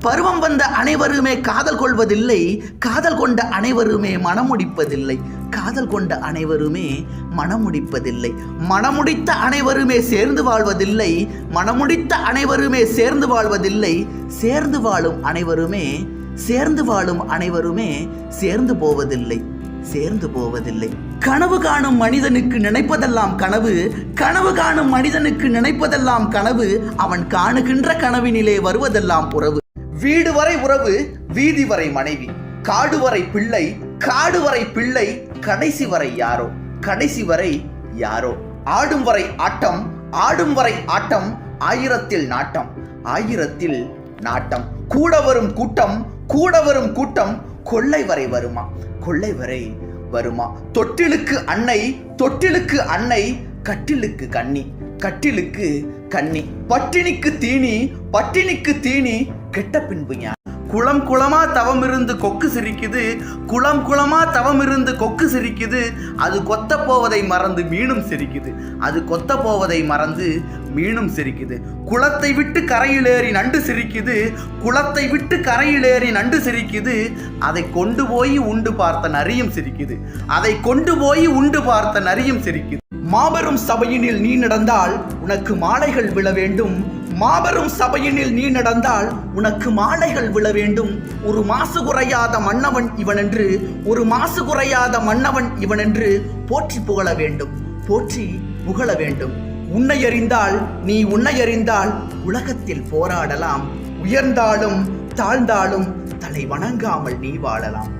பருவம் வந்த அனைவருமே காதல் கொள்வதில்லை காதல் கொண்ட அனைவருமே மனமுடிப்பதில்லை காதல் கொண்ட அனைவருமே மனமுடிப்பதில்லை மனமுடித்த அனைவருமே சேர்ந்து வாழ்வதில்லை மனமுடித்த அனைவருமே சேர்ந்து வாழ்வதில்லை சேர்ந்து வாழும் அனைவருமே சேர்ந்து வாழும் அனைவருமே சேர்ந்து போவதில்லை சேர்ந்து போவதில்லை. கனவு காணும் மனிதனுக்கு நினைப்பதெல்லாம் கனவு கனவு காணும் மனிதனுக்கு நினைப்பதெல்லாம் கனவு அவன் காணுகின்ற கனவினிலே வருவதெல்லாம் உறவு. வீடு வரை உறவு வீதி வரை மனைவி காடு வரை பிள்ளை காடு வரை பிள்ளை கடைசி வரை யாரோ கடைசி வரை யாரோ. ஆடும் வரை ஆட்டம் ஆடும் வரை ஆட்டம் ஆயிரத்தில் நாட்டம் ஆயிரத்தில் நாட்டம். கூட வரும் கூட்டம் கூட வரும் கூட்டம் கொள்ளை வரை வருமா கொள்ளை வரை வருமா. தொட்டிலுக்கு அன்னை தொட்டிலுக்கு அன்னை கட்டிலுக்கு கண்ணி கட்டிலுக்கு கண்ணி பட்டினிக்கு தீனி பட்டினிக்கு தீனி கெட்ட பின்பு குளம் குளமா தவம் இருந்து கொக்கு சிரிக்குது. குளம் குளமா தவம் இருந்து கொக்கு சிரிக்குது. அது கொத்த போவதை மறந்து மீனும் சிரிக்குது. அது கொத்த போவதை மறந்து மீனும் சிரிக்குது. குளத்தை விட்டு கரையிலேறி நண்டு சிரிக்குது. குளத்தை விட்டு கரையிலேறி நண்டு சிரிக்குது. அதை கொண்டு போய் உண்டு பார்த்த நரியும் சிரிக்குது. அதை கொண்டு போய் உண்டு பார்த்த நரியும் சிரிக்குது. மாபெரும் சபையினில் நீ நடந்தால் உனக்கு மாலைகள் விழ வேண்டும். மாபெரும் சபையினில் நீ நடந்தால் உனக்கு மாலைகள் விழ வேண்டும். ஒரு மாசு குறையாத மன்னவன் இவனென்று ஒரு மாசு குறையாத மன்னவன் இவனென்று போற்றி புகழ வேண்டும். போற்றி புகழ வேண்டும். உன்னை அறிந்தால் நீ உன்னை அறிந்தால் உலகத்தில் போராடலாம். உயர்ந்தாலும் தாழ்ந்தாலும் தலை வணங்காமல் நீ வாழலாம்.